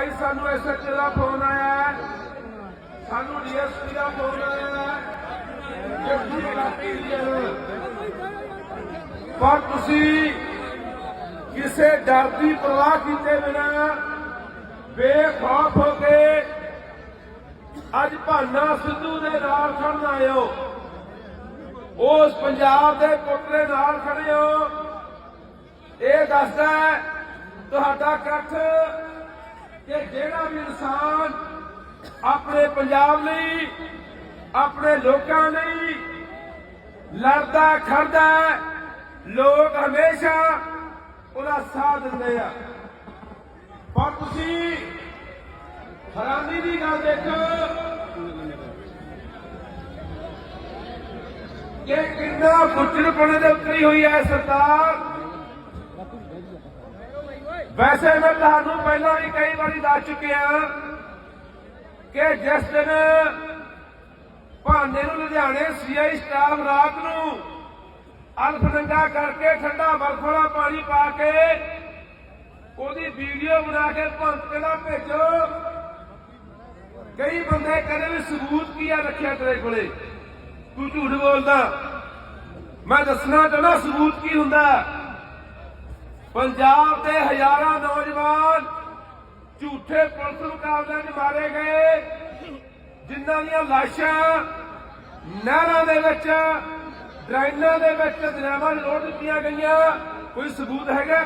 ਭਾਈ, ਸਾਨੂੰ ਐਸਐਚਓ ਦਾ ਫੋਨ ਆਇਆ ਸਾਨੂੰ ਡੀਐਸਪੀ ਦਾ ਫੋਨ ਆਇਆ ਹੈ। ਜੱਗੀ ਪਰ ਤੁਸੀਂ ਕਿਸੇ ਡਰ ਦੀ ਪਰਵਾਹ ਕੀਤੇ ਬਿਨਾ ਬੇਖੌਫ ਹੋ ਕੇ ਅੱਜ ਭਾਨਾ ਸਿੱਧੂ ਦੇ ਨਾਲ ਖੜਨ ਆਏ ਹੋ। ਉਸ ਪੰਜਾਬ ਦੇ ਪੁੱਤ ਨਾਲ ਖੜੇ ਹੋ। ਇਹ ਦੱਸਦਾ ਤੁਹਾਡਾ ਇਕੱਠ ਕਿ ਜਿਹੜਾ ਵੀ ਇਨਸਾਨ ਆਪਣੇ ਪੰਜਾਬ ਲਈ, ਆਪਣੇ ਲੋਕਾਂ ਲਈ ਲੜਦਾ, ਖੜਦਾ ਲੋਕ ਹਮੇਸ਼ਾ ਉਹਦਾ ਸਾਥ ਦਿੰਦੇ ਆ। ਪਰ ਤੁਸੀਂ ਹੈਰਾਨੀ ਦੀ ਗੱਲ ਦੇਖੋ ਕਿ ਕਿੰਨਾ ਫੁੱਟਣਪਣੇ ਦੇ ਉਤਰੀ ਹੋਈ ਹੈ ਸਰਕਾਰ। ਵੈਸੇ ਮੈਂ ਤੁਹਾਨੂੰ ਪਹਿਲਾਂ ਵੀ ਕਈ ਵਾਰੀ ਦੱਸ ਚੁੱਕਿਆ ਕਿ ਜਿਸ ਦਿਨ ਭਾਂਡੇ ਨੂੰ ਲੁਧਿਆਣੇ ਸੀਆਈ ਸਟਾਫ ਰਾਤ ਨੂੰ ਅਲਫ ਨੰਗਾ ਕਰਕੇ ਠੰਡਾ ਬਰਫ ਵਾਲਾ ਪਾਣੀ ਪਾ ਕੇ ਉਹਦੀ ਵੀਡੀਓ ਬਣਾ ਕੇ ਭੰਤ ਦਾ ਭੇਜੋ। ਕਈ ਬੰਦੇ ਕਹਿੰਦੇ ਵੀ ਸਬੂਤ ਕੀ ਆ ਰੱਖਿਆ ਤੇਰੇ ਕੋਲੇ? ਤੂੰ ਝੂਠ ਬੋਲਦਾ। ਮੈਂ ਦੱਸਣਾ ਚਾਹੁੰਦਾ ਸਬੂਤ ਕੀ ਹੁੰਦਾ। ਪੰਜਾਬ ਦੇ ਹਜ਼ਾਰਾਂ ਨੌਜਵਾਨ ਝੂਠੇ ਪੁਲਿਸ ਮੁਕਾਬਲਿਆਂ 'ਚ ਮਾਰੇ ਗਏ। ਜਿਨ੍ਹਾਂ ਦੀਆਂ ਲਾਸ਼ਾਂ ਨਹਿਰਾਂ ਦੇ ਵਿੱਚ, ਡਰਾਈਨਾਂ ਦੇ ਵਿੱਚ ਜਨਾਬਾਂ ਲੋਡ ਦਿੱਤੀਆਂ ਗਈਆਂ। ਕੋਈ ਸਬੂਤ ਹੈਗਾ?